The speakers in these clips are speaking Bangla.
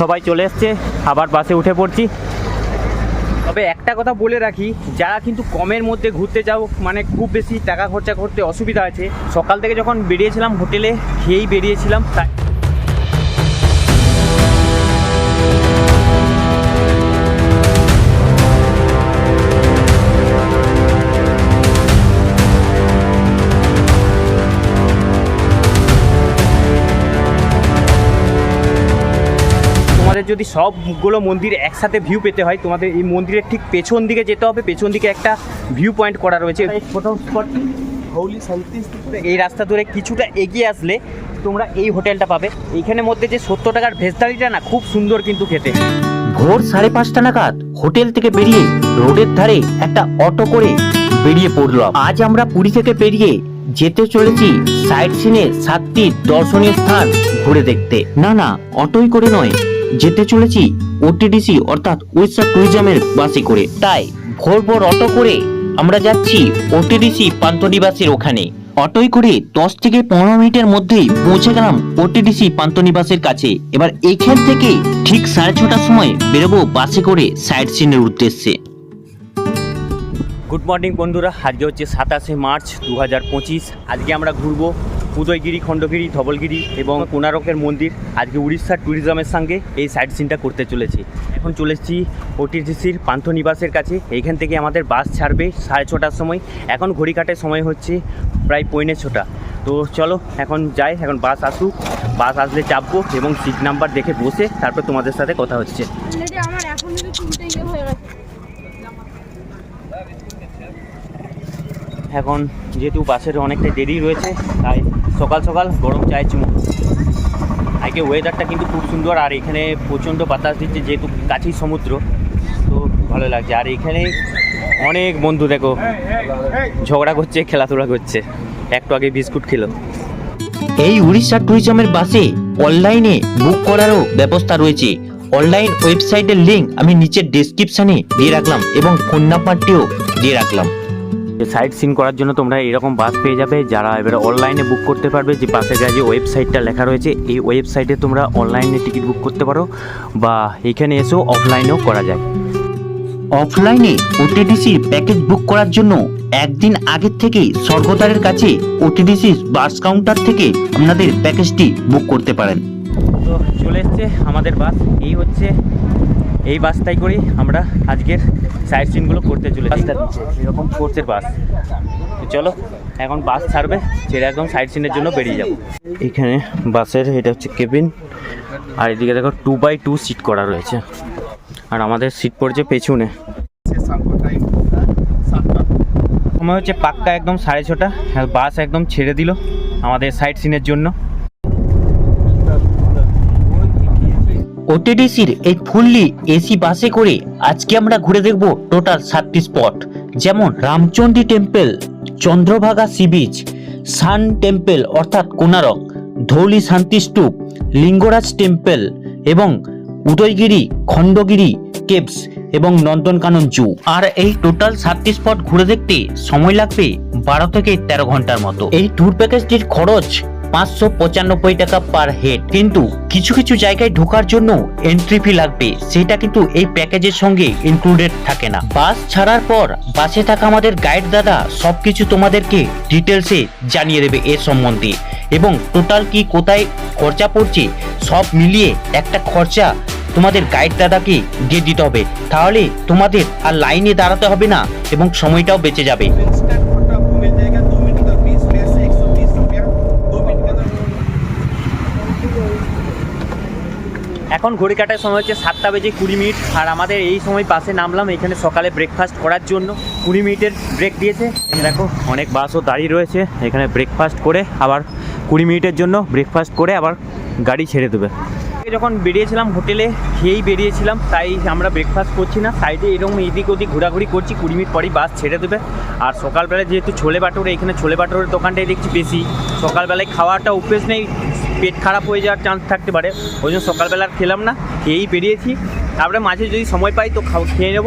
সবাই চলে এসছে, আবার বাসে উঠে পড়ছি। তবে একটা কথা বলে রাখি, যারা কিন্তু কমের মধ্যে ঘুরতে যাও মানে খুব বেশি টাকা খরচা করতে অসুবিধা আছে, সকাল থেকে যখন বেরিয়েছিলাম হোটেলে, খেয়েই বেরিয়েছিলাম, তাই যদি সবগুলো মন্দির একসাথে ভিউ পেতে হয় তোমাদের এই মন্দিরের ঠিক পেছন দিকে যেতে হবে পেছন দিকে একটা ভিউ পয়েন্ট করা রয়েছে। প্রথম স্পটটি হৌলি শান্তি এই রাস্তা ধরে কিছুটা এগিয়ে আসলে তোমরা এই হোটেলটা পাবে। এইখানের মধ্যে যে সত্তর টাকার ভেজদারিটা না খুব সুন্দর কিন্তু খেতে। ভোর সাড়ে পাঁচটা নাগাদ হোটেল থেকে বেরিয়ে রোডের ধারে একটা অটো করে বেরিয়ে পড়লাম। আজ আমরা পুরী থেকে বেরিয়ে যেতে চলেছি সাইট সিনে সাতটি দর্শনীয় স্থান ঘুরে দেখতে। না না অটোই করে নয় যেতে চলেছি ওটিডিসি অর্থাৎ উড়িষ্যা ট্যুরিজমের বাসে করে। তাই ভোর ভোর অটো করে আমরা যাচ্ছি ওটিডিসি পান্তনিবাসের ওখানে। অটোই করে দশ থেকে পনেরো মিনিটের মধ্যেই পৌঁছে গেলাম ওটিডিসি পান্তনিবাসের কাছে। এবার এইখান থেকে ঠিক সাড়ে ছটার সময় বেরোবো বাসে করে সাইড সিনের উদ্দেশ্যে। গুড মর্নিং বন্ধুরা। আজকে হচ্ছে সাতাশে মার্চ দু হাজার পঁচিশ। আজকে আমরা ঘুরবো উদয়গিরি, খণ্ডগিরি, ধবলগিরি এবং কোনারকের মন্দির। আজকে উড়িষ্যার ট্যুরিজমের সঙ্গে এই সাইট সিনটা করতে চলেছি। এখন চলে এসেছি ওটিটিসির পান্থনিবাসের কাছে। এইখান থেকে আমাদের বাস ছাড়বে সাড়ে ছটার সময়। এখন ঘড়িকাটের সময় হচ্ছে প্রায় পৌনে ছটা। তো চলো, এখন যাই, এখন বাস আসুক। বাস আসলে চাপবো এবং সিট নাম্বার দেখে বসে তারপর তোমাদের সাথে কথা হচ্ছে। আমার এখন থেকে চুলটা ইয়ে হয়ে গেছে এখন যেহেতু বাসের অনেকটাই দেরি রয়েছে, তাই সকাল সকাল গরম চায়ের চুমুক আজকে ওয়েদারটা কিন্তু খুব সুন্দর, আর এখানে প্রচণ্ড বাতাস দিচ্ছে যেহেতু কাছেই সমুদ্র, তো ভালো লাগছে। আর এখানে অনেক বন্ধু, দেখো, ঝগড়া করছে, খেলাধুলা করছে। একটু আগে বিস্কুট খেলো। এই উড়িষ্যা ট্যুরিজমের বাসে অনলাইনে বুক করারও ব্যবস্থা রয়েছে। অনলাইন ওয়েবসাইটের লিঙ্ক আমি নিচের ডেসক্রিপশনে দিয়ে রাখলাম এবং ফোন নাম্বারটিও দিয়ে রাখলাম। সাইট সিন করার জন্য তোমরা এরকম বাস পেয়ে যাবে। যারা এবারে অনলাইনে বুক করতে পারবে যে বাসের গায়ে যে ওয়েবসাইটটা লেখা রয়েছে এই ওয়েবসাইটে তোমরা অনলাইনে টিকিট বুক করতে পারো বা এখানে এসেও অফলাইনেও করা যায়। অফলাইনে ওটিডিসির প্যাকেজ বুক করার জন্য একদিন আগের থেকে স্বর্গদ্বারের কাছে ওটিডিসি বাস কাউন্টার থেকে আপনাদের প্যাকেজটি বুক করতে পারেন। তো চলে এসছে আমাদের বাস এই হচ্ছে এই বাসটাই করেই আমরা আজকের সাইট সিনগুলো করতে চলে এরকম ফোর্সের বাস। চলো, এখন বাস ছাড়বে, ছেড়ে একদম সাইট সিনের জন্য বেরিয়ে যাব। এখানে বাসের, এটা হচ্ছে কেবিন আর এদিকে দেখো টু বাই টু সিট করা রয়েছে। আর আমাদের সিট পড়ছে পেছনে। সময় হচ্ছে পাক্কা একদম সাড়ে ছটা বাস একদম ছেড়ে দিল আমাদের সাইট সিনের জন্য। ওটিডিসির এই ফুললি এসি বাসে করে আজকে আমরা ঘুরে দেখব টোটাল সাতটি স্পট। যেমন Ramchandi temple, Chandrabhaga sea beach, sun temple অর্থাৎ কোনারক ধৌলি শান্তি স্তূপ, লিঙ্গরাজ টেম্পল এবং উদয়গিরি, খণ্ডগিরি, কেভস এবং নন্দনকানন জু। আর এই টোটাল সাতটি স্পট ঘুরে দেখতে সময় লাগবে বারো থেকে তেরো ঘণ্টার মতো। এই ট্যুর প্যাকেজটির খরচ পাঁচশো পঁচানব্বই টাকা পার হেড কিন্তু কিছু কিছু জায়গায় ঢোকার জন্য এন্ট্রি ফি লাগবে। সেটা কিন্তু এই প্যাকেজের সঙ্গে ইনক্লুডেড থাকে না। বাস ছাড়ার পর বাসে থাকা আমাদের গাইড দাদা সবকিছু তোমাদেরকে ডিটেলসে জানিয়ে দেবে এর সম্বন্ধে। এবং টোটাল কি কোথায় খরচা পড়ছে সব মিলিয়ে একটা খরচা তোমাদের গাইড দাদাকে দিয়ে দিতে হবে। তাহলে তোমাদের আর লাইনে দাঁড়াতে হবে না এবং সময়টাও বেঁচে যাবে। এখন ঘড়ি কাটার সময় হচ্ছে সাতটা বেজে কুড়ি মিনিট। আর আমাদের এই সময় বাসে নামলাম, এখানে সকালে ব্রেকফাস্ট করার জন্য। কুড়ি মিনিটের ব্রেক দিয়েছে। দেখো, অনেক বাসও দাঁড়িয়ে রয়েছে। এখানে ব্রেকফাস্ট করে আবার কুড়ি মিনিটের জন্য ব্রেকফাস্ট করে আবার গাড়ি ছেড়ে দেবে। যখন বেরিয়েছিলাম হোটেলে খেয়েই বেরিয়েছিলাম, তাই আমরা ব্রেকফাস্ট করছি না। সাইডে এরকম এদিক ওদিক ঘোরাঘুরি করছি, কুড়ি মিনিট পরই বাস ছেড়ে দেবে। আর সকালবেলায় যেহেতু ছোলে বাটোরে, এখানে ছোলে বাটোরের দোকানটাই দেখছি বেশি। সকালবেলায় খাওয়াটা অভ্যেস নেই পেট খারাপ হয়ে যাওয়ার চান্স থাকতে পারে। ওই জন্য সকালবেলা খেলাম না, খেয়েই বেরিয়েছি। তারপরে মাঝে যদি সময় পাই তো খেয়ে নেব।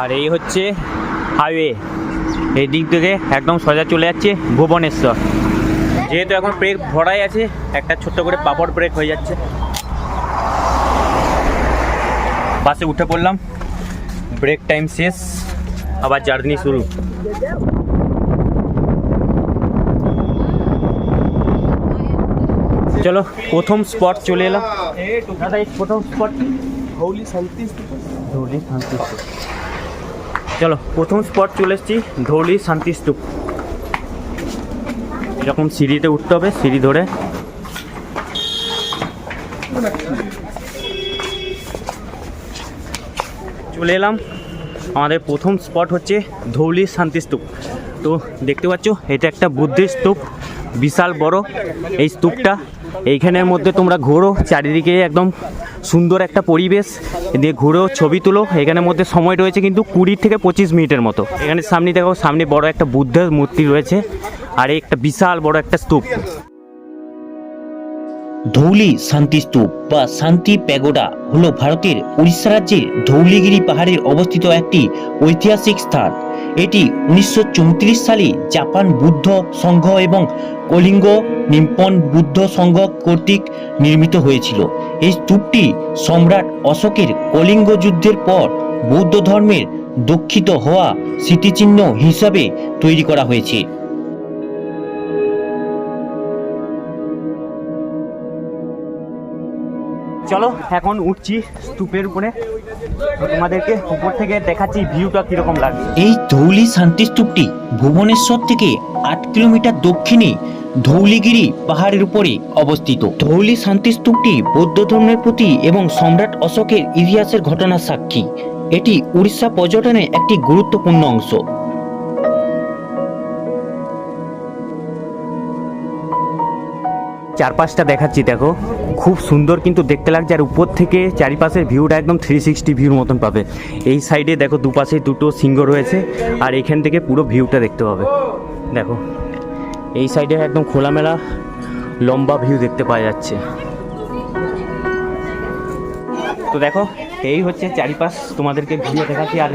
আর এই হচ্ছে হাইওয়ে এই দিক থেকে একদম সোজা চলে যাচ্ছে ভুবনেশ্বর। যেহেতু এখন ব্রেক ভরাই আছে, একটা ছোট্ট করে পাপড় ব্রেক হয়ে যাচ্ছে। বাসে উঠে পড়লাম। ব্রেক টাইম শেষ, আবার জার্নি শুরু। চলো প্রথম স্পট চলে এলাম। দাদা এই প্রথম স্পট Santi Stupa. ধৌলি শান্তি স্তূপ। চলো প্রথম স্পট চলে এসেছি ধৌলি শান্তি স্তূপ। এরকম সিঁড়িতে উঠতে হবে সিঁড়ি ধরে। চলে এলাম। আমাদের প্রথম স্পট হচ্ছে ধৌলি শান্তি স্তূপ। তো দেখতে পাচ্ছ এটা একটা বুদ্ধির স্তূপ বিশাল বড়। এই স্তূপটা এইখানের মধ্যে তোমরা ঘোরো, চারিদিকে একদম সুন্দর একটা পরিবেশ, দিয়ে ঘুরো, ছবি তুলো। এখানের মধ্যে সময় রয়েছে কিন্তু কুড়ি থেকে পঁচিশ মিনিটের মতো। এখানে সামনে দেখো, সামনে বড় একটা বুদ্ধের মূর্তি রয়েছে, আর একটা বিশাল বড় একটা স্তূপ। ধৌলি শান্তি স্তূপ বা শান্তি প্যাগোডা হলো ভারতের উড়িষ্যা রাজ্যের ধৌলিগিরি পাহাড়ে অবস্থিত একটি ঐতিহাসিক স্থান। এটি উনিশশো চৌত্রিশ সালে জাপান বুদ্ধ সংঘ এবং কলিঙ্গ নিম্পন বুদ্ধ সংঘ কর্তৃক নির্মিত হয়েছিল। এই স্তূপটি সম্রাট অশোকের কলিঙ্গ যুদ্ধের পর বৌদ্ধ ধর্মের দক্ষিত হওয়া স্মৃতিচিহ্ন হিসাবে তৈরি করা হয়েছে। চলো এখন উঠছি স্তূপের উপরে। তোমাদেরকে উপর থেকে দেখাচ্ছি ভিউটা কীরকম লাগে এই ধৌলি শান্তিস্তূপটি ভুবনেশ্বর থেকে আট কিলোমিটার দক্ষিণে ধৌলিগিরি পাহাড়ের উপরে অবস্থিত। ধৌলি শান্তিস্তূপটি বৌদ্ধ ধর্মের প্রতি এবং সম্রাট অশোকের ইতিহাসের ঘটনার সাক্ষী। এটি উড়িষ্যা পর্যটনের একটি গুরুত্বপূর্ণ অংশ। চারপাশটা দেখাচ্ছি দেখো। খুব সুন্দর কিন্তু দেখতে লাগছে, আর উপর থেকে চারিপাশের ভিউটা একদম থ্রি সিক্সটি ভিউর মতন পাবে। এই সাইডে দেখো দুপাশে দুটো সিংহ রয়েছে, আর এখান থেকে পুরো ভিউটা দেখতে পাবে। দেখো, এই সাইডে একদম খোলামেলা লম্বা ভিউ দেখতে পাওয়া যাচ্ছে। তো দেখো, এই হচ্ছে চারিপাশ তোমাদেরকে ঘুরিয়ে দেখাচ্ছি, আর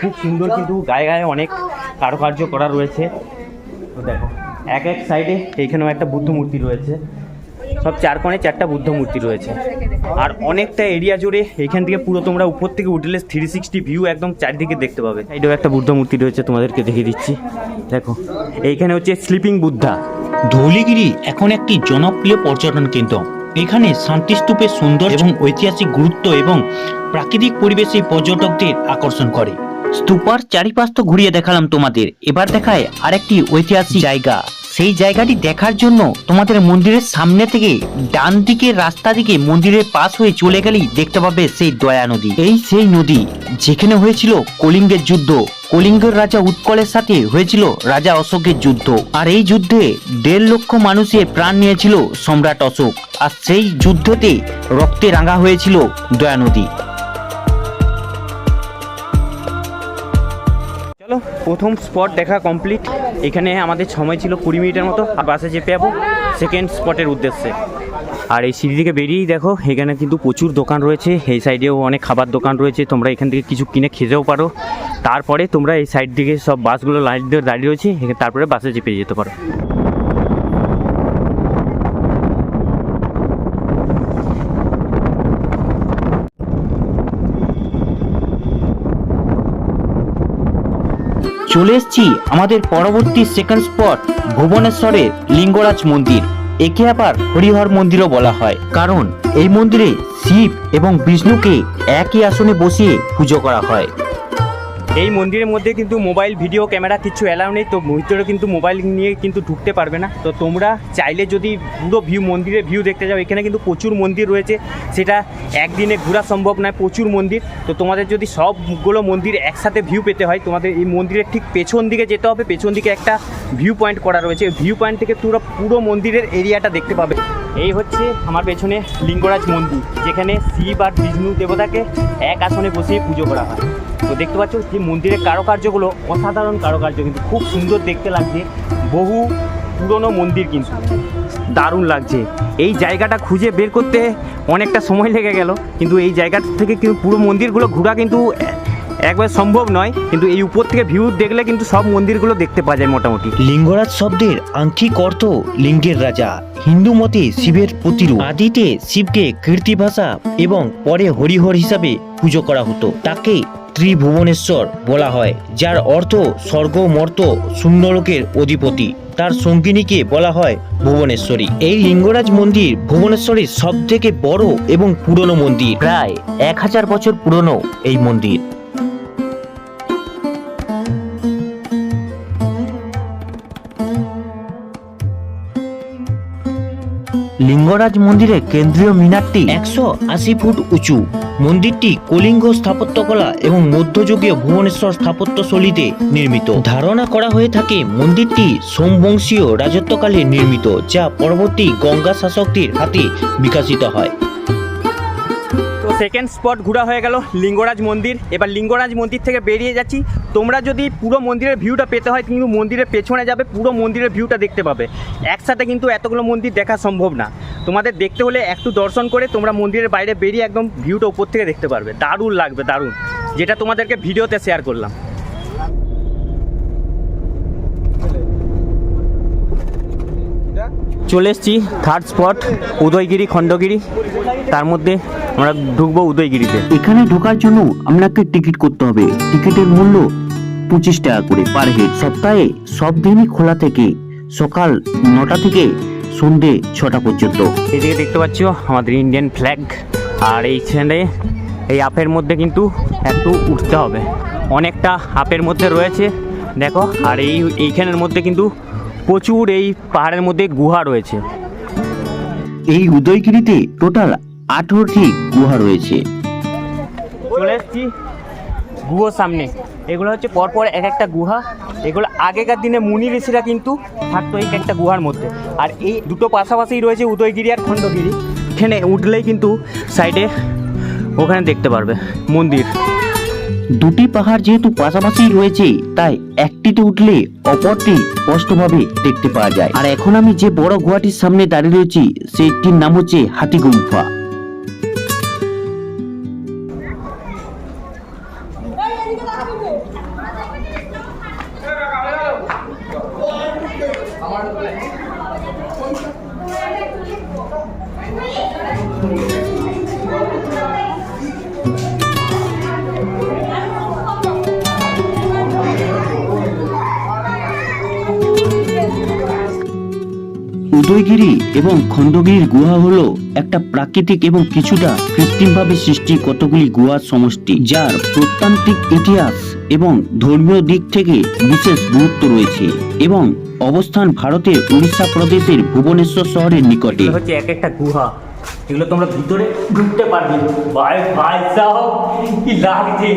খুব সুন্দর কিন্তু গায়ে গায়ে অনেক কারুকার্য করা রয়েছে। তো দেখো, এক এক সাইডে এইখানেও একটা বুদ্ধ মূর্তি রয়েছে। সব চার কোণে চারটা বুদ্ধ মূর্তি রয়েছে। আর অনেকটা এরিয়া জুড়ে এখান থেকে পুরো তোমরা উপর থেকে উঠলে থ্রি সিক্সটি ভিউ একদম চারিদিকে দেখতে পাবে। এটাও একটা বুদ্ধ মূর্তি রয়েছে তোমাদেরকে দেখিয়ে দিচ্ছি। দেখো এইখানে হচ্ছে স্লিপিং বুদ্ধা ধৌলিগিরি এখন একটি জনপ্রিয় পর্যটন কেন্দ্র। এখানে শান্তিস্তূপের সুন্দর এবং ঐতিহাসিক গুরুত্ব এবং প্রাকৃতিক পরিবেশে পর্যটকদের আকর্ষণ করে। স্তূপার চারিপাশ তো ঘুরিয়ে দেখালাম তোমাদের। এবার দেখায় আরেকটি ঐতিহাসিক জায়গা। সেই জায়গাটি দেখার জন্য তোমাদের মন্দিরের সামনে থেকে ডান দিকের রাস্তা দিকে মন্দিরের পাশ হয়ে চলে গেলেই দেখতে পাবে সেই দয়া নদী। এই সেই নদী যেখানে হয়েছিল কলিঙ্গের যুদ্ধ। কলিঙ্গের রাজা উৎকলের সাথে হয়েছিল রাজা অশোকের যুদ্ধ। আর এই যুদ্ধে দেড় লক্ষ মানুষের প্রাণ নিয়েছিল সম্রাট অশোক। আর সেই যুদ্ধতে রক্তে রাঙা হয়েছিল দয়া নদী। চলো, প্রথম স্পট দেখা কমপ্লিট এখানে আমাদের সময় ছিল কুড়ি মিনিটের মতো, আর বাসে চেপে যাব সেকেন্ড স্পটের উদ্দেশ্যে। আর এই সিঁড়ি থেকে বেরিয়েই দেখো, এখানে কিন্তু প্রচুর দোকান রয়েছে। এই সাইডেও অনেক খাবার দোকান রয়েছে, তোমরা এখান থেকে কিছু কিনে খেতেও পারো। তারপরে তোমরা এই সাইড থেকে সব বাসগুলো লাইন দিয়ে দাঁড়িয়ে রয়েছে তারপরে বাসে চেপে যেতে পারো। চলে এসছি আমাদের পরবর্তী সেকেন্ড স্পট ভুবনেশ্বরের লিঙ্গরাজ মন্দির। একে আবার হরিহর মন্দিরও বলা হয়। কারণ এই মন্দিরে শিব এবং বিষ্ণুকে একই আসনে বসিয়ে পুজো করা হয়। এই মন্দিরের মধ্যে কিন্তু মোবাইল, ভিডিও, ক্যামেরা কিছু অ্যালাউ নেই, তো ভিতরে কিন্তু মোবাইল নিয়ে কিন্তু ঢুকতে পারবে না। তো তোমরা চাইলে যদি পুরো ভিউ মন্দিরের ভিউ দেখতে যাও, এখানে কিন্তু প্রচুর মন্দির রয়েছে। সেটা একদিনে ঘোরা সম্ভব নয়, প্রচুর মন্দির। তো তোমাদের যদি সবগুলো মন্দির একসাথে ভিউ পেতে হয়, তোমাদের এই মন্দিরের ঠিক পেছন দিকে যেতে হবে। পেছন দিকে একটা ভিউ পয়েন্ট করা রয়েছে। ভিউ পয়েন্ট থেকে পুরো পুরো মন্দিরের এরিয়াটা দেখতে পাবে। এই হচ্ছে আমার পেছনে লিঙ্গরাজ মন্দির, যেখানে শিব আর বিষ্ণু দেবতাকে এক আসনে বসিয়ে পুজো করা হয়। তো দেখতে পাচ্ছ যে মন্দিরের কারুকার্যগুলো অসাধারণ কারুকার্য, কিন্তু খুব সুন্দর দেখতে লাগছে। বহু পুরনো মন্দির কিন্তু। দারুণ লাগছে। এই জায়গাটা খুঁজে বের করতে অনেকটা সময় লেগে গেল, কিন্তু এই জায়গা থেকে কিন্তু পুরো মন্দিরগুলো ঘোরা কিন্তু একবার সম্ভব নয়। কিন্তু এই উপর থেকে ভিউ দেখলে কিন্তু সব মন্দিরগুলো দেখতে পাওয়া যায় মোটামুটি। লিঙ্গরাজ শব্দের আংখিক অর্থ লিঙ্গের রাজা, হিন্দু মতে শিবের প্রতিরূপ। আদিতে শিবকে কীর্তি ভাষা এবং পরে হরিহর হিসাবে পুজো করা হতো। তাকে ত্রিভুবনেশ্বর বলা হয়, যার অর্থ স্বর্গ মর্ত অধিপতি। তার সঙ্গিনীকে বলা হয় ভুবনেশ্বরী। এই লিঙ্গরাজ মন্দির ভুবনেশ্বরের সব থেকে বড় এবং পুরনো মন্দির। প্রায় এক হাজার বছর পুরনো এই মন্দির। লিঙ্গরাজ মন্দিরের কেন্দ্রীয় মিনারটি একশো আশি ফুট উঁচু। মন্দিরটি কলিঙ্গ স্থাপত্যকলা এবং মধ্যযুগীয় ভুবনেশ্বর স্থাপত্য শৈলীতে নির্মিত। ধারণা করা হয়ে থাকে মন্দিরটি সোমবংশীয় রাজত্বকালে নির্মিত, যা পরবর্তী গঙ্গা শাসকদের হাতে বিকাশিত হয়। সেকেন্ড স্পট ঘোরা হয়ে গেল লিঙ্গরাজ মন্দির। এবার লিঙ্গরাজ মন্দির থেকে বেরিয়ে যাচ্ছি। তোমরা যদি পুরো মন্দিরের ভিউটা পেতে হয় কিন্তু মন্দিরের পেছনে যাবে, পুরো মন্দিরের ভিউটা দেখতে পাবে। একসাথে কিন্তু এতগুলো মন্দির দেখা সম্ভব না। তোমাদের দেখতে হলে একটু দর্শন করে তোমরা মন্দিরের বাইরে বেরিয়ে একদম ভিউটা উপর থেকে দেখতে পারবে। দারুণ লাগবে, দারুণ। যেটা তোমাদেরকে ভিডিওতে শেয়ার করলাম। চলে এসেছি থার্ড স্পট উদয়গিরি খণ্ডগিরি। তার মধ্যে আমরা ঢুকবো উদয়গিরিতে। এখানে ঢোকার জন্য আপনাকে টিকিট করতে হবে। টিকিটের মূল্য পঁচিশ টাকা করে পার হেড সপ্তাহে সব দিনই খোলা থেকে সকাল নটা থেকে সন্ধে ছটা পর্যন্ত। এদিকে দেখতে পাচ্ছ আমাদের ইন্ডিয়ান ফ্ল্যাগ আর এইখানে এই আপের মধ্যে কিন্তু একটু উঠতে হবে। অনেকটা আপের মধ্যে রয়েছে। দেখো আর এই এইখানের মধ্যে কিন্তু প্রচুর এই পাহাড়ের মধ্যে গুহা রয়েছে। এই উদয়গিরিতে টোটাল আঠেরোটি গুহা রয়েছে। চলে এসেছি গুহোর সামনে। এগুলো হচ্ছে পরপর এক একটা গুহা। এগুলো আগেকার দিনে মুনি ঋষিরা কিন্তু থাকতো এই একটা গুহার মধ্যে। আর এই দুটো পাশাপাশি রয়েছে উদয়গিরি আর খণ্ডগিরি। এখানে উঠলেই কিন্তু সাইডে ওখানে দেখতে পারবে মন্দির। দুটি পাহাড় যেহেতু পাশাপাশি রয়েছে, তাই একটিতে উঠলে অপরটি স্পষ্টভাবে দেখতে পাওয়া যায়। আর এখন আমি যে বড় গুহাটির সামনে দাঁড়িয়ে রয়েছি সেটির নাম হচ্ছে হাতিগুম্ফা। উদয়গিরি এবং খণ্ডগিরির গুহা হলো একটা প্রাকৃতিক এবং কিছুটা কৃত্রিমভাবে সৃষ্টি কতগুলি গুহার সমষ্টি যার প্রত্যান্তিক ইতিহাস এবং ধর্মীয় দিক থেকে বিশেষ গুরুত্ব রয়েছে এবং অবস্থান ভারতের উড়িষ্যা প্রদেশের ভুবনেশ্বর শহরের নিকটে হচ্ছে এক একটা গুহা এগুলো তোমরা ভিতরে ঢুকতে পারবে কি লাগছে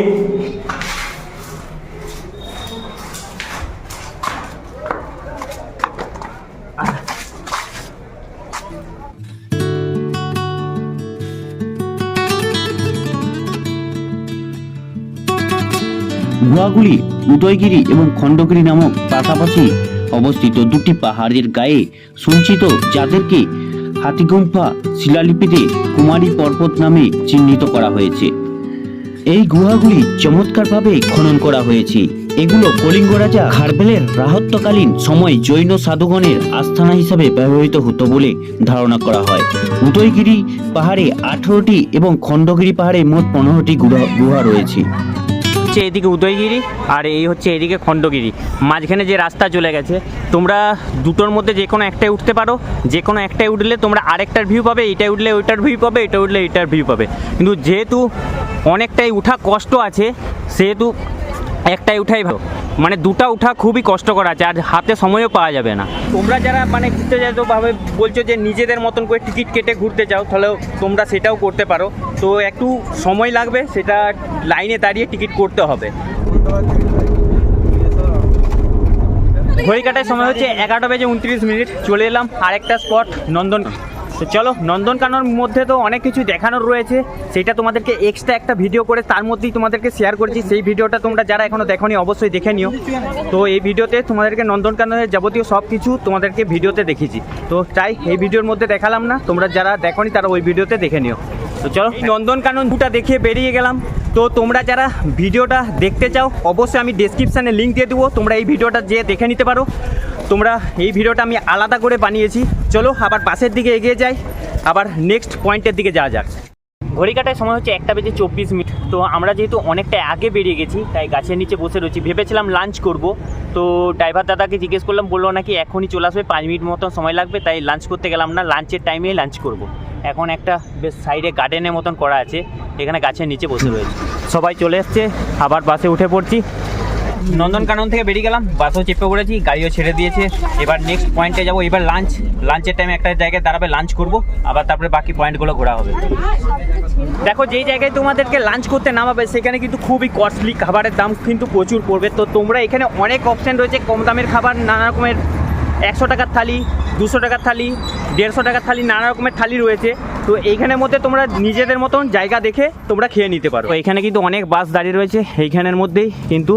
গুহাগুলি উদয়গিরি এবং খণ্ডগিরি নামক পাশাপাশি অবস্থিত দুটি পাহাড়ের গায়ে সঞ্চিত যাদেরকে হাতিগুম্ফা শিলালিপিতে কুমারী পর্বত নামে চিহ্নিত করা হয়েছে। এই গুহাগুলি চমৎকারভাবে খনন করা হয়েছে। এগুলো কলিঙ্গ রাজা খারবেলের রাহত্বকালীন সময় জৈন সাধুগণের আস্থানা হিসাবে ব্যবহৃত হতো বলে ধারণা করা হয়। উদয়গিরি পাহাড়ে আঠারোটি এবং খণ্ডগিরি পাহাড়ে মোট পনেরোটি গুহা রয়েছে। হচ্ছে এদিকে উদয়গিরি আর এই হচ্ছে এদিকে খণ্ডগিরি। মাঝখানে যে রাস্তা চলে গেছে, তোমরা দুটোর মধ্যে যে কোনো একটাই উঠতে পারো। যে কোনো একটাই উঠলে তোমরা আরেকটার ভিউ পাবে এটা উঠলে ওইটার ভিউ পাবে এটা উঠলে এইটার ভিউ পাবে। কিন্তু যেহেতু অনেকটাই উঠা কষ্ট আছে, সেহেতু একটাই উঠাই ভালো। মানে দুটা উঠা খুবই কষ্টকর আছে, আর হাতে সময়ও পাওয়া যাবে না। তোমরা যারা মানে ঘুরতে যেতে ভাবে বলছো যে নিজেদের মতন করে টিকিট কেটে ঘুরতে চাও তাহলে তোমরা সেটাও করতে পারো। তো একটু সময় লাগবে, সেটা লাইনে দাঁড়িয়ে টিকিট করতে হবে। ঘড়ি কাটার সময় হচ্ছে এগারোটা বেজে উনত্রিশ মিনিট, চলে এলাম আরেকটা স্পট নন্দন তো চলো, নন্দনকানন মধ্যে তো অনেক কিছু দেখানোর রয়েছে। সেটা তোমাদেরকে এক্সট্রা একটা ভিডিও করে তার মধ্যেই তোমাদেরকে শেয়ার করেছি। সেই ভিডিওটা তোমরা যারা এখনও দেখোনি, অবশ্যই দেখে নিও। তো এই ভিডিওতে তোমাদেরকে নন্দনকাননের যাবতীয় সব কিছু তোমাদেরকে ভিডিওতে দেখেছি তো তাই এই ভিডিওর মধ্যে দেখালাম না, তোমরা যারা দেখে তারা ওই ভিডিওতে দেখে নিও। তো দেখে চলো, নন্দনকানন দুটা দেখে বেরিয়ে গেলাম। তো তোমরা যারা ভিডিওটা দেখতে চাও, অবশ্যই আমি ডেসক্রিপশানে লিঙ্ক দিয়ে দেবো। তোমরা এই ভিডিওটা যেয়ে দেখে নিতে পারো। তোমরা এই ভিডিওটা আমি আলাদা করে বানিয়েছি। চলো, আবার বাসের দিকে এগিয়ে যাই। আবার নেক্সট পয়েন্টের দিকে যাওয়া যাক। ঘড়ি কাটার সময় হচ্ছে একটা বেজে চব্বিশ মিনিট। তো আমরা যেহেতু অনেকটা আগে বেরিয়ে গেছি, তাই গাছের নিচে বসে রয়েছি। ভেবেছিলাম লাঞ্চ করব। তো ড্রাইভার দাদাকে জিজ্ঞেস করলাম, বলল নাকি এখনই চলে আসবে, পাঁচ মিনিট মতন সময় লাগবে। তাই লাঞ্চ করতে গেলাম না লাঞ্চের টাইমে লাঞ্চ করব। এখন একটা বেশ সাইডে গার্ডেনের মতন করা আছে, এখানে গাছের নিচে বসে রয়েছে। সবাই চলে এসছে, আবার বাসে উঠে পড়ছি। নন্দনকানন থেকে বেরিয়ে গেলাম, বাসও চেপে পড়েছি গাড়িও ছেড়ে দিয়েছে। এবার নেক্সট পয়েন্টে যাব, এবার লাঞ্চ লাঞ্চের টাইমে একটা জায়গায় দাঁড়াবে লাঞ্চ করব, আবার তারপরে বাকি পয়েন্টগুলো ঘোরা হবে। দেখো, যেই জায়গায় তোমাদেরকে লাঞ্চ করতে নামাবে, সেখানে কিন্তু খুবই কস্টলি খাবারের দাম কিন্তু প্রচুর পড়বে। তো তোমরা এখানে অনেক অপশান রয়েছে, কম দামের খাবার, নানা রকমের একশো টাকার থালি দুশো টাকার থালি, দেড়শো টাকার থালি, নানা রকমের থালি রয়েছে। তো এইখানের মধ্যে তোমরা নিজেদের মতন জায়গা দেখে তোমরা খেয়ে নিতে পারো। এখানে কিন্তু অনেক বাস দাঁড়িয়ে রয়েছে, এইখানের মধ্যেই কিন্তু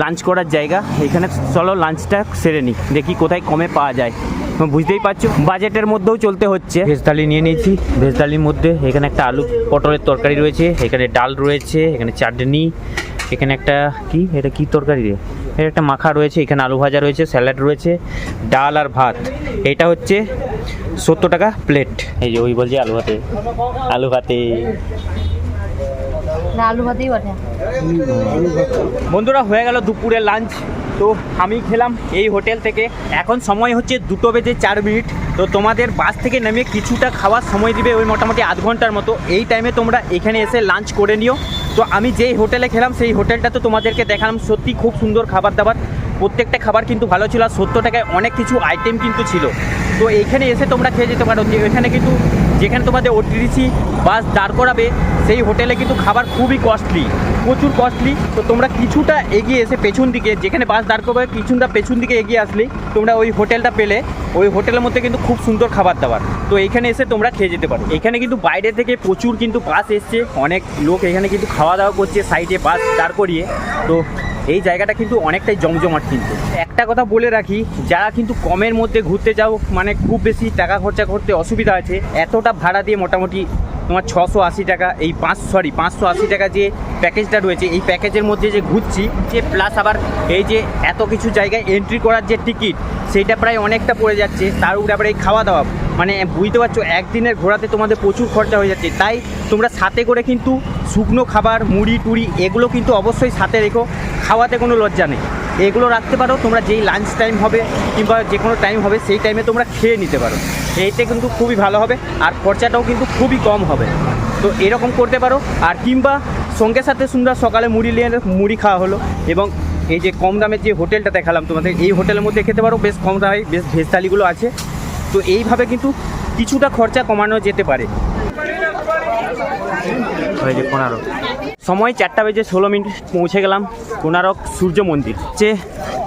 লাঞ্চ করার জায়গা। এখানে চলো লাঞ্চটা সেরে নিই, দেখি কোথায় কমে পাওয়া যায়। বুঝতেই পারছ, বাজেটের মধ্যেও চলতে হচ্ছে। ভেজ থালি নিয়ে নিয়েছি, ভেজ থালির মধ্যে এখানে একটা আলু পটলের তরকারি রয়েছে, এখানে ডাল রয়েছে, এখানে চাটনি, এখানে একটা কি? এটা কি তরকারি রে? এটা একটা মাখা রয়েছে এখানে আলু ভাজা রয়েছে স্যালাড রয়েছে ডাল আর ভাত। এটা হচ্ছে সত্তর টাকা প্লেট। এই যে ওই বলছে আলু ভাতে। আলু ভাতে। বন্ধুরা হয়ে গেল দুপুরের লাঞ্চ। তো আমি খেলাম এই হোটেল থেকে। এখন সময় হচ্ছে দুটো বেজে চার মিনিট। তো তোমাদের বাস থেকে নেমে কিছুটা খাওয়ার সময় দিবে ওই মোটামুটি আধ ঘণ্টার মতো। এই টাইমে তোমরা এখানে এসে লাঞ্চ করে নিও। তো আমি যেই হোটেলে খেলাম, সেই হোটেলটা তো তোমাদেরকে দেখালাম। সত্যি খুব সুন্দর খাবার দাবার। প্রত্যেকটা খাবার কিন্তু ভালো ছিল আর সত্তর টাকায় অনেক কিছু আইটেম কিন্তু ছিল। তো এখানে এসে তোমরা খেয়ে যেতে পারো। এখানে কিন্তু যেখানে তোমাদের ওটিডিসি বাস দাঁড় করাবে, সেই হোটেলে কিন্তু খাবার খুবই কস্টলি প্রচুর কস্টলি তো তোমরা কিছুটা এগিয়ে এসে পেছন দিকে, যেখানে বাস দাঁড় করবে, কিছুটা পেছন দিকে এগিয়ে আসলে তোমরা ওই হোটেলটা পেলে। ওই হোটেলের মধ্যে কিন্তু খুব সুন্দর খাবার দাবার। তো এখানে এসে তোমরা খেয়ে যেতে পারো। এখানে কিন্তু বাইরে থেকে প্রচুর কিন্তু বাস এসছে। অনেক লোক এখানে কিন্তু খাওয়া দাওয়া করছে সাইডে বাস দাঁড় করিয়ে। তো এই জায়গাটা কিন্তু অনেকটাই জমজমাট কিন্তু। একটা কথা বলে রাখি, যারা কিন্তু কমের মধ্যে ঘুরতে যাও মানে খুব বেশি টাকা খরচা করতে অসুবিধা আছে, এতটা ভাড়া দিয়ে মোটামুটি তোমার ছশো আশি টাকা, এই পাঁচ সরি পাঁচশো আশি টাকা যে প্যাকেজটা রয়েছে, এই প্যাকেজের মধ্যে যে ঘুরছি, যে প্লাস আবার এই যে এত কিছু জায়গায় এন্ট্রি করার যে টিকিট সেইটা প্রায় অনেকটা পড়ে যাচ্ছে, তার উপরে আবার এই খাওয়া দাওয়া মানে বুঝতে পারছ, একদিনের ঘোরাতে তোমাদের প্রচুর খরচা হয়ে যাচ্ছে, তাই তোমরা সাথে করে কিন্তু শুকনো খাবার, মুড়ি, টুড়ি, এগুলো কিন্তু অবশ্যই সাথে রেখো। খাওয়াতে কোনো লজ্জা নেই। এগুলো রাখতে পারো, তোমরা যেই লাঞ্চ টাইম হবে কিংবা যে কোনো টাইম হবে, সেই টাইমে তোমরা খেয়ে নিতে পারো। এইতে কিন্তু খুবই ভালো হবে, আর খরচাটাও কিন্তু খুবই কম হবে। তো এরকম করতে পারো, আর কিংবা সঙ্গে সাথে সুন্দর সকালে মুড়ি নিয়ে মুড়ি খাওয়া হলো, এবং এই যে কম দামের যে হোটেলটা দেখালাম তোমাদের, এই হোটেলের মধ্যে খেতে পারো, বেশ কম দামে, বেশ ভেজ থালিগুলো আছে। তো এইভাবে কিন্তু কিছুটা খরচা কমানো যেতে পারে। হয়েছে কোনারক সময় চারটা বেজে ষোলো মিনিট পৌঁছে গেলাম কোনারক সূর্য মন্দির। যে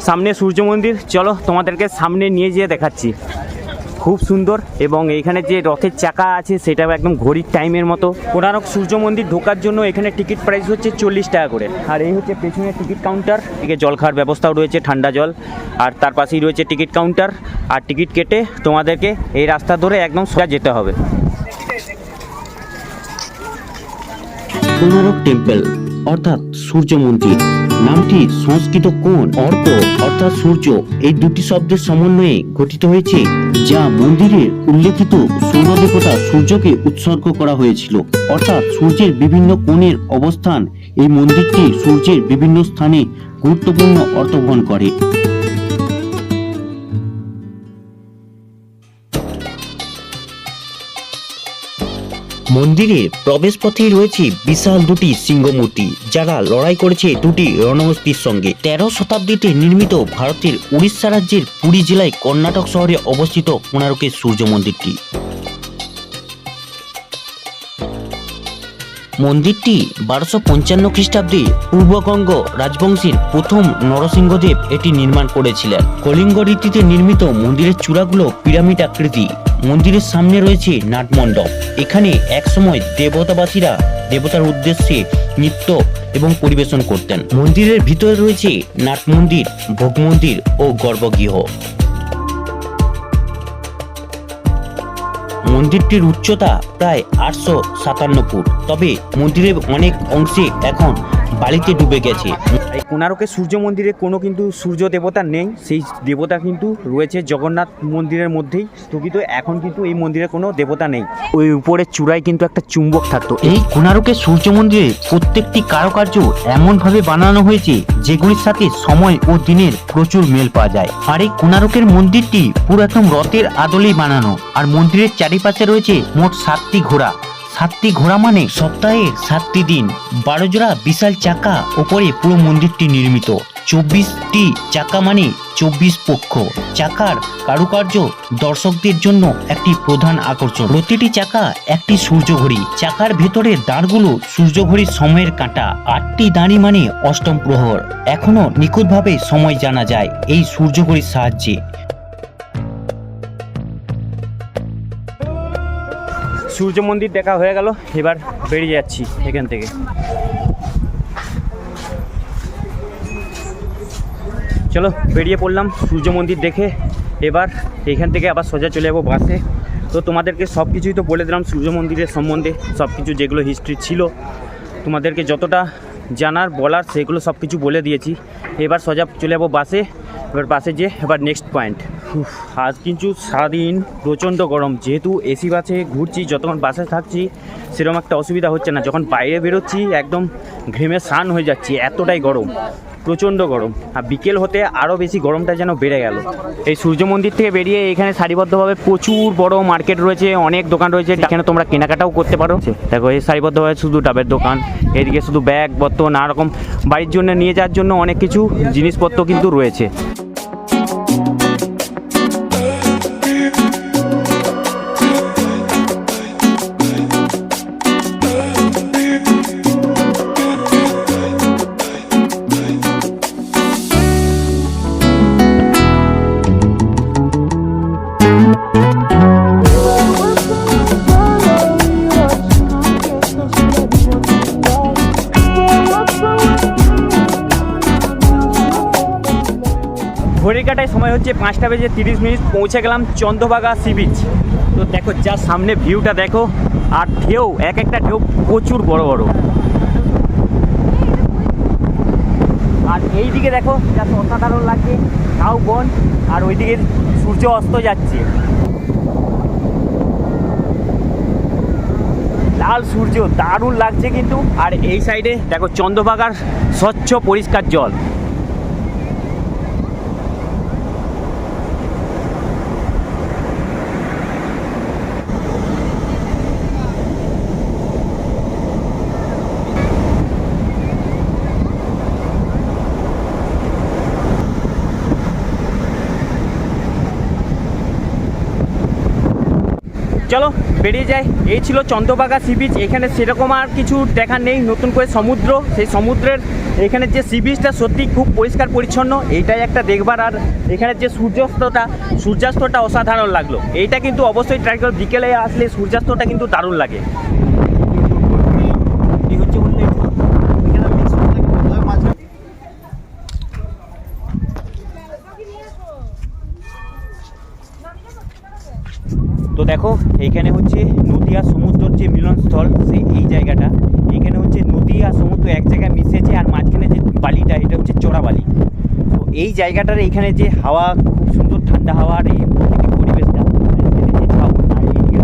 সামনে সূর্য মন্দির, চলো তোমাদেরকে সামনে নিয়ে যেয়ে দেখাচ্ছি। খুব সুন্দর এবং এখানে যে রথের চাকা আছে সেটা একদম ঘড়ির টাইমের মতো। কোনারক সূর্য মন্দির ঢোকার জন্য এখানে টিকিট প্রাইস হচ্ছে চল্লিশ টাকা করে। আর এই হচ্ছে পেছনে টিকিট কাউন্টার, এদিকে জল খাওয়ার ব্যবস্থাও রয়েছে, ঠান্ডা জল। আর তার পাশেই রয়েছে টিকিট কাউন্টার। আর টিকিট কেটে তোমাদেরকে এই রাস্তা ধরে একদম সোজা যেতে হবে। কোনারক টেম্পল, অর্থাৎ সূর্য মন্দির। নামটি সংস্কৃত কোণ, অর্ক, অর্থাৎ সূর্য। এই দুটি শব্দের সমন্বয়ে গঠিত হয়েছে, যা মন্দিরের উল্লেখিত সৌর দেবতা সূর্যকে উৎসর্গ করা হয়েছিল। অর্থাৎ সূর্যের বিভিন্ন কোণের অবস্থান এই মন্দিরটি সূর্যের বিভিন্ন স্থানে গুরুত্বপূর্ণ অর্থ বহন করে। মন্দিরের প্রবেশপথেই রয়েছে বিশাল দুটি সিংহমূর্তি, যারা লড়াই করেছে দুটি রণহস্তির সঙ্গে। তেরো শতাব্দীতে নির্মিত ভারতের উড়িষ্যা রাজ্যের পুরী জেলায় কর্ণাটক শহরে অবস্থিত কোণারকের সূর্য মন্দিরটি। মন্দিরটি বারোশো পঞ্চান্ন খ্রিস্টাব্দে পূর্বগঙ্গ রাজবংশীর প্রথম নরসিংহদেব এটি নির্মাণ করেছিলেন। কলিঙ্গ রীতিতে নির্মিত মন্দিরের চূড়াগুলো পিরামিড আকৃতি। মন্দিরের সামনে রয়েছে নাটমণ্ডপ। এখানে একসময় দেবতাবাসীরা দেবতার উদ্দেশ্যে নৃত্য এবং পরিবেশন করতেন। মন্দিরের ভিতরে রয়েছে নাট মন্দির ভোগ মন্দির ও গর্ভগৃহ। মন্দিরটির উচ্চতা প্রায় আটশো সাতান্ন ফুট। তবে মন্দিরের অনেক অংশে এখন বালিতে ডুবে গেছে। এই কোনারকের সূর্য মন্দিরে কোনো কিন্তু সূর্য দেবতা নেই, সেই দেবতা কিন্তু রয়েছে জগন্নাথ মন্দিরের মধ্যেই স্থগিত। এখন কিন্তু এই মন্দিরে কোনো দেবতা নেই। ওই উপরের চূড়ায় কিন্তু একটা চুম্বক থাকতো। এই কোণারকের সূর্য মন্দিরে প্রত্যেকটি কারুকার্য এমনভাবে বানানো হয়েছে, যেগুলির সাথে সময় ও দিনের প্রচুর মেল পাওয়া যায়। আর এই কোণারকের মন্দিরটি পুরো একদম রথের আদলেই বানানো। আর মন্দিরের চারিপাশে রয়েছে মোট সাতটি ঘোড়া। সাতটি ঘোড়া মানে সপ্তাহে সাতটি দিন। বারো জোড়া বিশাল চাকা ওপরে পুরো মন্দিরটি নির্মিত। চব্বিশটি চাকা মানে চব্বিশ পক্ষ। চাকার কারুকার্য দর্শকদের জন্য একটি প্রধান আকর্ষণ। প্রতিটি চাকা একটি সূর্যঘড়ি। চাকার ভেতরের দাঁড়গুলো সূর্যঘড়ির সময়ের কাঁটা। আটটি দাঁড়ি মানে অষ্টম প্রহর। এখনও নিখুঁতভাবে সময় জানা যায় এই সূর্যঘড়ির সাহায্যে। সূর্য মন্দির দেখা হয়ে গেল, এবার বেরিয়ে যাচ্ছি এখান থেকে। চলো, বেরিয়ে পড়লাম সূর্য মন্দির দেখে, এবার এখান থেকে আবার সোজা চলে যাব বাসে তো তোমাদেরকে সব কিছুই তো বলে দিলাম, সূর্য মন্দিরের সম্বন্ধে সব কিছু যেগুলো হিস্ট্রি ছিল, তোমাদেরকে যতটা জানার, বলার, সেগুলো সব কিছু বলে দিয়েছি। এবার সোজা চলে যাব বাসে এবার বাসে যে এবার নেক্সট পয়েন্ট আজ কিন্তু সারাদিন প্রচণ্ড গরম। যেহেতু এসি বাসে ঘুরছি, যতক্ষণ বাসে থাকছি, সেরকম একটা অসুবিধা হচ্ছে না। যখন বাইরে বেরোচ্ছি, একদম ঘেমে স্নান হয়ে যাচ্ছি, এতটাই গরম। প্রচণ্ড গরম। আর বিকেল হতে আরও বেশি গরমটা যেন বেড়ে গেল। এই সূর্য মন্দির থেকে বেরিয়ে এখানে সারিবদ্ধভাবে প্রচুর বড় মার্কেট রয়েছে অনেক দোকান রয়েছে। এখানে তোমরা কেনাকাটাও করতে পারো। দেখো এই সারিবদ্ধভাবে শুধু ডাবের দোকান এদিকে শুধু ব্যাগ পত্র নানা রকম বাড়ির জন্য নিয়ে যাওয়ার জন্য অনেক কিছু জিনিসপত্র কিন্তু রয়েছে। ঘড়ির কাটায় সময় হচ্ছে পাঁচটা বেজে তিরিশ মিনিট, পৌঁছে গেলাম চন্দ্রভাগা সি বিচ। তো দেখো, যা সামনে ভিউটা দেখো, আর ঢেউ, এক একটা ঢেউ প্রচুর বড় বড়। আর এই দিকে দেখো, যা অসাধারণ লাগছে তাও বন, আর ওইদিকে সূর্য অস্ত যাচ্ছে। লাল সূর্য, দারুণ লাগছে কিন্তু। আর এই সাইডে দেখো, চন্দ্রভাগার স্বচ্ছ পরিষ্কার জল। চলো, বেরিয়ে যাই। এই ছিল চন্দ্রবাগা সি বিচ এখানে সেরকম আর কিছু দেখার নেই। নতুন করে সমুদ্র। সেই সমুদ্রের এখানে যে সি বিচটা সত্যি খুব পরিষ্কার পরিচ্ছন্ন। এইটাই একটা দেখবার। আর এখানে যে সূর্যাস্তটা সূর্যাস্তটা অসাধারণ লাগল। এইটা কিন্তু অবশ্যই ট্রাই করো। বিকেলে আসলে সূর্যাস্তটা কিন্তু দারুণ লাগে কি হচ্ছে বলতে এখানে mix করে থাকে, ওই মাঝখানে তো দেখো, এখানে হচ্ছে নদী আর সমুদ্রর যে মিলনস্থল, সেই এই জায়গাটা। এখানে হচ্ছে নদী আর সমুদ্র এক জায়গায় মিশেছে আর মাঝখানে যে বালিটা, এটা হচ্ছে চোরা বালি। তো এই জায়গাটার এখানে যে হাওয়া, খুব সুন্দর ঠান্ডা হাওয়া আর এই প্রকৃতিক পরিবেশটা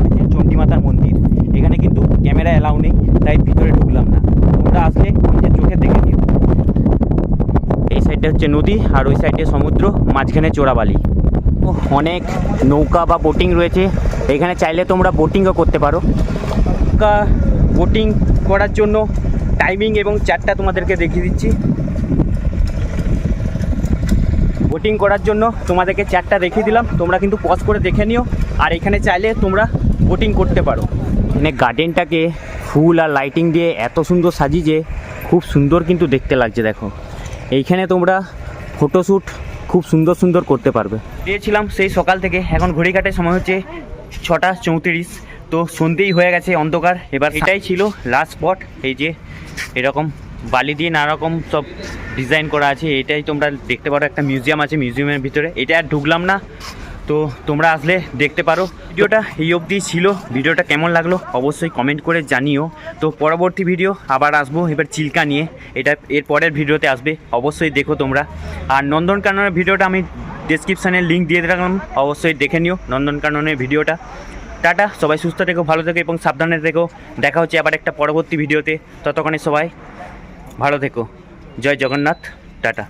হচ্ছে চণ্ডীমাতার মন্দির, এখানে কিন্তু ক্যামেরা অ্যালাউ নেই, তাই ভিতরে ঢুকলাম না। তোমরা আসলে নিজের চোখে দেখে নিও। এই সাইডটা হচ্ছে নদী, আর ওই সাইডে সমুদ্র, মাঝখানে চোরাবালি অনেক নৌকা বা বোটিং রয়েছে। এখানে চাইলে তোমরা বোটিংও করতে পারো। নৌকা বোটিং করার জন্য টাইমিং এবং চারটা তোমাদেরকে দেখিয়ে দিচ্ছি। বোটিং করার জন্য তোমাদেরকে চারটা দেখিয়ে দিলাম। তোমরা কিন্তু পজ করে দেখে নিও। আর এখানে চাইলে তোমরা বোটিং করতে পারো। এখানে গার্ডেনটাকে ফুল আর লাইটিং দিয়ে এত সুন্দর সাজিয়েছে খুব সুন্দর কিন্তু দেখতে লাগছে, দেখো। এইখানে তোমরা ফটোশ্যুট খুব সুন্দর সুন্দর করতে পারবে। দিয়েছিলাম সেই সকাল থেকে। এখন ঘড়ি সময় হচ্ছে ছটা চৌত্রিশ। তো সন্ধ্যেই হয়ে গেছে অন্ধকার। এবার এটাই ছিল লাস্ট স্পট এই যে এরকম বালি দিয়ে নানারকম সব ডিজাইন করা আছে। এটাই তোমরা দেখতে পারো। একটা মিউজিয়াম আছে মিউজিয়ামের ভিতরে। এটা আর ঢুকলাম না। তো তোমরা আসলে দেখতে পারো। ভিডিওটা এই অবধি ছিল। ভিডিওটা কেমন লাগল অবশ্যই কমেন্ট করে জানিও। তো পরবর্তী ভিডিও আবার আসব। এবার চিল্কা নিয়ে। এটা এর পরের ভিডিওতে আসবে। অবশ্যই দেখো তোমরা। আর নন্দনকাননের ভিডিওটা আমি ডেসক্রিপশানে লিঙ্ক দিয়ে রাখলাম। অবশ্যই দেখে নিও নন্দনকাননের ভিডিওটা। টাটা। সবাই সুস্থ থেকো, ভালো থেকো এবং সাবধানে থেকো। দেখা হচ্ছে আবার একটা পরবর্তী ভিডিওতে। ততক্ষণে সবাই ভালো থেকো। জয় জগন্নাথ। টাটা।